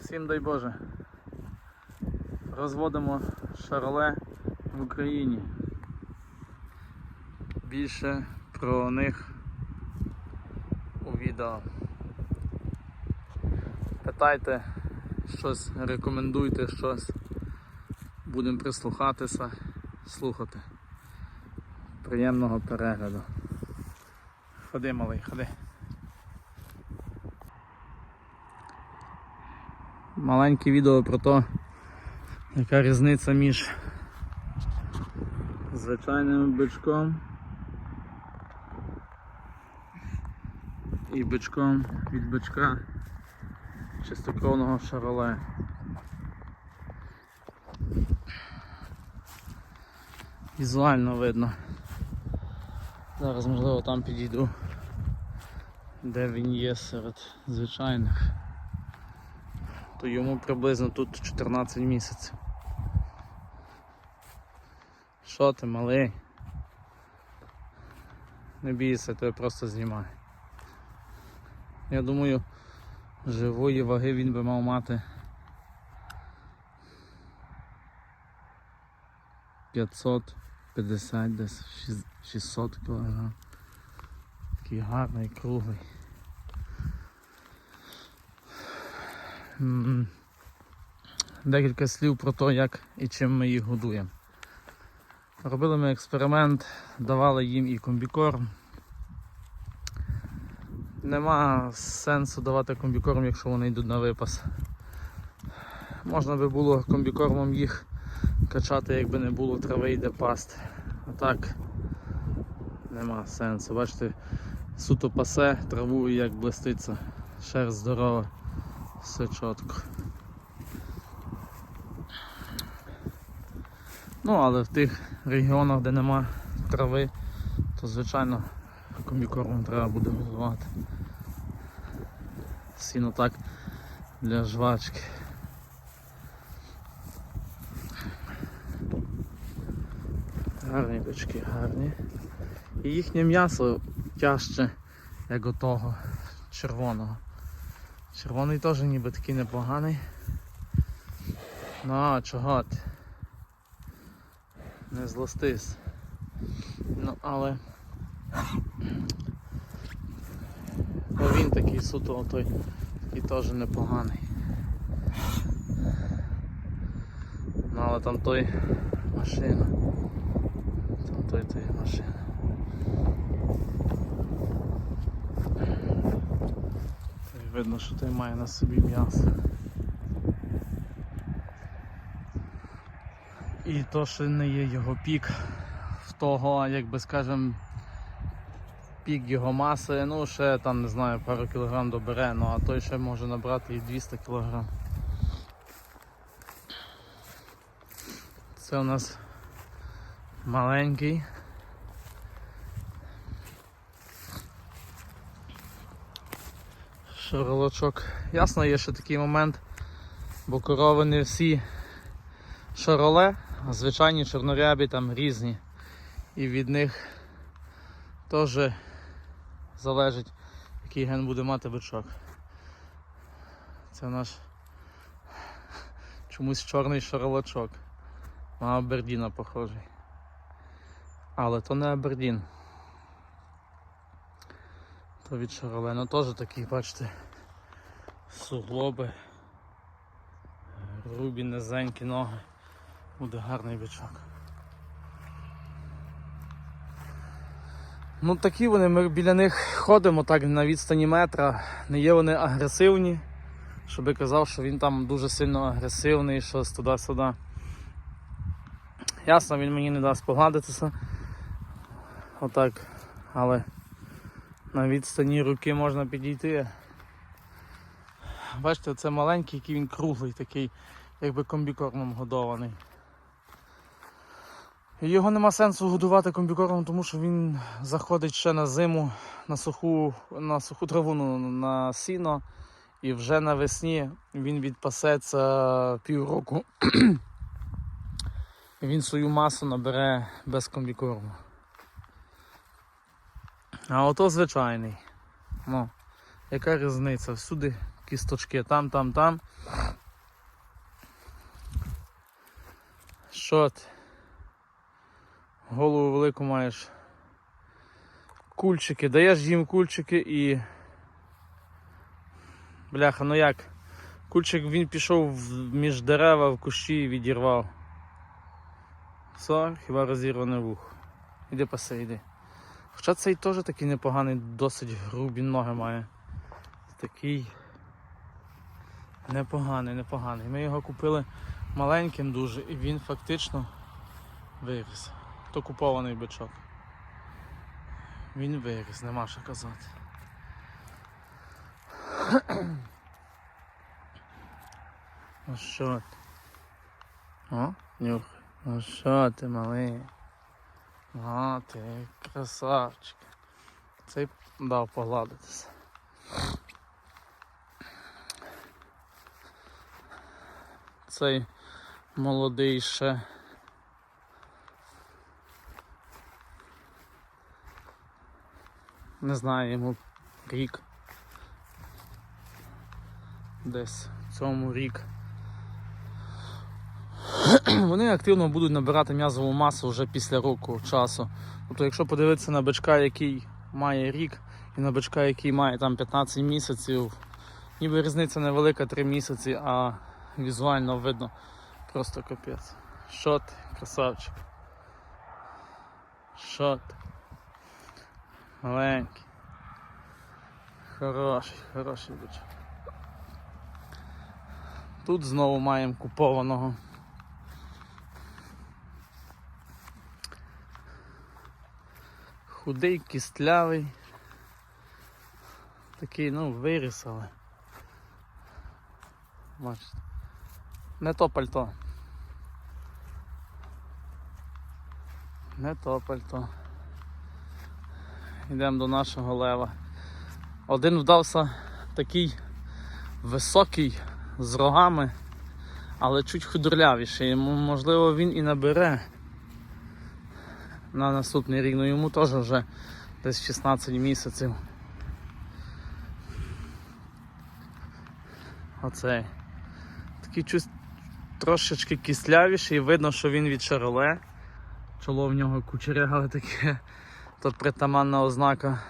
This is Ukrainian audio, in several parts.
Всім дай Боже. Розводимо шароле в Україні. Більше про них у відео. Питайте щось, рекомендуйте щось. Будемо прислухатися, слухати. Приємного перегляду. Ходи, малий, ходи. Маленьке відео про те, яка різниця між звичайним бичком і бичком від бичка чистокровного шароле. Візуально видно. Зараз можливо там підійду, де він є серед звичайних то йому приблизно тут 14 місяців. Що ти малий? Не бійся, я просто знімаю. Я думаю, живої ваги він би мав мати 550 десь 600 кг. Такий гарний, круглий. Декілька слів про те, як і чим ми їх годуємо. Робили ми експеримент, давали їм і комбікорм. Нема сенсу давати комбікорм, якщо вони йдуть на випас. Можна би було комбікормом їх качати, якби не було трави йде пасти. А так нема сенсу. Бачите, суто пасе, траву і як блиститься, шерсть здорова. Все чітко. Ну, але в тих регіонах, де нема трави, то звичайно комбікормом треба буде годувати. Сіно так для жвачки. Гарні бички, гарні. І їхнє м'ясо тяжче, як отого червоного. Червоний теж ніби такий непоганий. Ну а чого ти? Не злостись. Ну але ну, він такий суто той такий теж непоганий. Ну але там той машина. Там той той машина. І Видно, що той має на собі м'ясо. І то, що не є його пік в того, як би скажем, пік його маси, ну ще там не знаю, пару кілограм добере, ну а той ще може набрати і 200 кілограм. Це у нас маленький. Шаролочок. Ясно, є ще такий момент, бо корови не всі шароле, а звичайні чорнорябі там різні. І від них теж залежить, який ген буде мати бичок. Це наш чомусь чорний шаролочок. На Абердіна похожий. Але то не Абердін. То від Шароле, ну теж такі, бачите, суглоби, грубі, низенькі ноги. Буде гарний бичок. Ну такі вони, ми біля них ходимо так на відстані метра. Не є вони агресивні, щоб я казав, що він там дуже сильно агресивний, щось туди-сюди. Ясно, він мені не дасть погладитися. Отак. Але на відстані руки можна підійти. Бачите, це маленький, який він круглий, такий, якби комбікормом годований. Його нема сенсу годувати комбікормом, тому що він заходить ще на зиму на суху, на суху траву ну, на сіно, і вже навесні він відпасеться півроку. Він свою масу набере без комбікорму. А ото звичайний. Ну, яка різниця? Всюди кісточки там, там, там. Що ти? Голову велику маєш. Кульчики, даєш їм кульчики і. Бляха, ну як? Кульчик він пішов між дерева в кущі і відірвав. Все, хіба розірване вухо. Іди паси, йди. Хоча цей теж такий непоганий, досить грубі ноги має. Такий непоганий, непоганий. Ми його купили маленьким дуже і він фактично виріс. То купований бичок. Він виріс, нема що казати. Ну що ти? О, нюхай. Ну що ти, малий? А, ти красавчик. Цей дав погладитися. Цей молодий ще. Не знаю, йому рік. Десь в цьому рік. Вони активно будуть набирати м'язову масу вже після року часу. Тобто, якщо подивитися на бичка, який має рік, і на бичка, який має там 15 місяців, ніби різниця невелика 3 місяці, а візуально видно просто капець. Що ти, красавчик? Що ти? Маленький. Хороший, хороший бичок. Тут знову маємо купованого. Худий, кістлявий. Такий, ну, виріс, але. Бачите. Не то пальто. Не то пальто. Йдемо до нашого лева. Один вдався такий високий з рогами, але чуть худорлявіший. Можливо, він і набере на наступний рік, ну йому теж вже десь 16 місяців. Оцей. Такий чуть трошечки кислявіший, і видно, що він від шароле. Чоло в нього кучеряве таке, то притаманна ознака.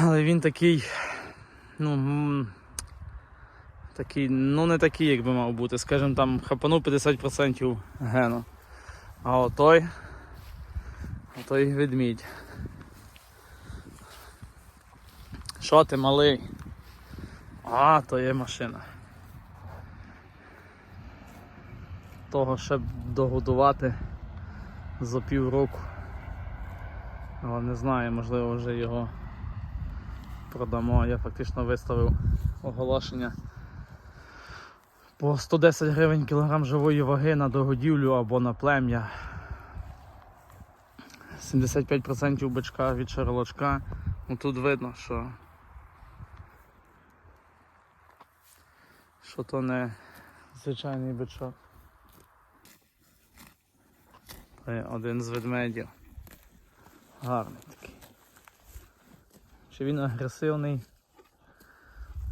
Але він такий, ну, такий, ну не такий, як би мав бути. Скажімо там, хапанув 50% гену. А отой, отой ведмідь. Що ти малий? А, то є машина. Того ще догодувати за півроку. Але не знаю, можливо вже його продамо. Я фактично виставив оголошення по 110 гривень кілограм живої ваги на догодівлю або на плем'я. 75% бичка від шарлочка. Ну тут видно, що що то не звичайний бичок. Це один з ведмедів. Гарний такий. Чи він агресивний?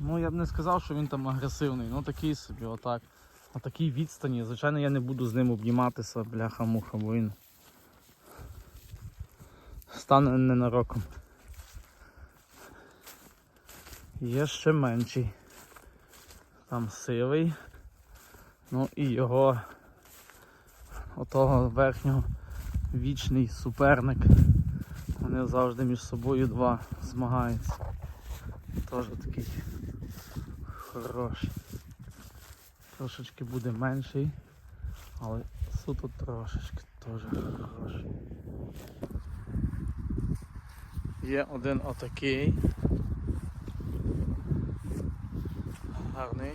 Ну я б не сказав, що він там агресивний, ну такий собі, отак. На такій відстані. Звичайно, я не буду з ним обніматися, бляха-муха, бо він стане ненароком. Є ще менший. Там сивий. Ну і його отого верхнього вічний суперник. Вони завжди між собою два змагаються. Теж такий хороший. Трошечки буде менший, але суто трошечки теж хороший. Є один отакий. Гарний.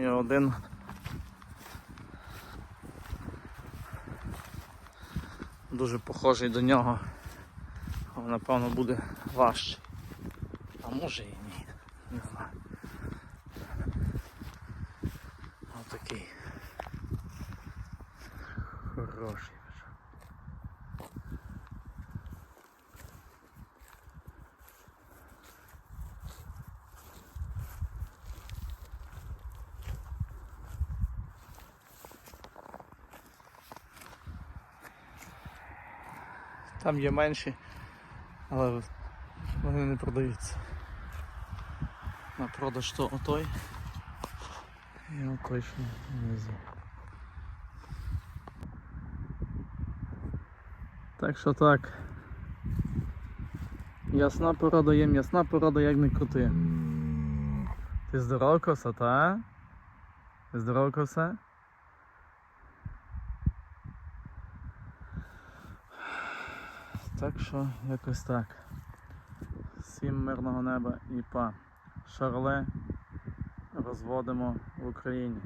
І один дуже похожий до нього, напевно буде важче. А може і ні, не знаю. Отакий. Хороший. Там є менші, але вони не продаються. На продаж то отой. І отой що внизу. Так що так. Ясна порода є, м'ясна порода, як не крути. Ти здоров, коса, та? Ти здоров, коса? Так що якось так. Всім мирного неба і па. Шарле розводимо в Україні.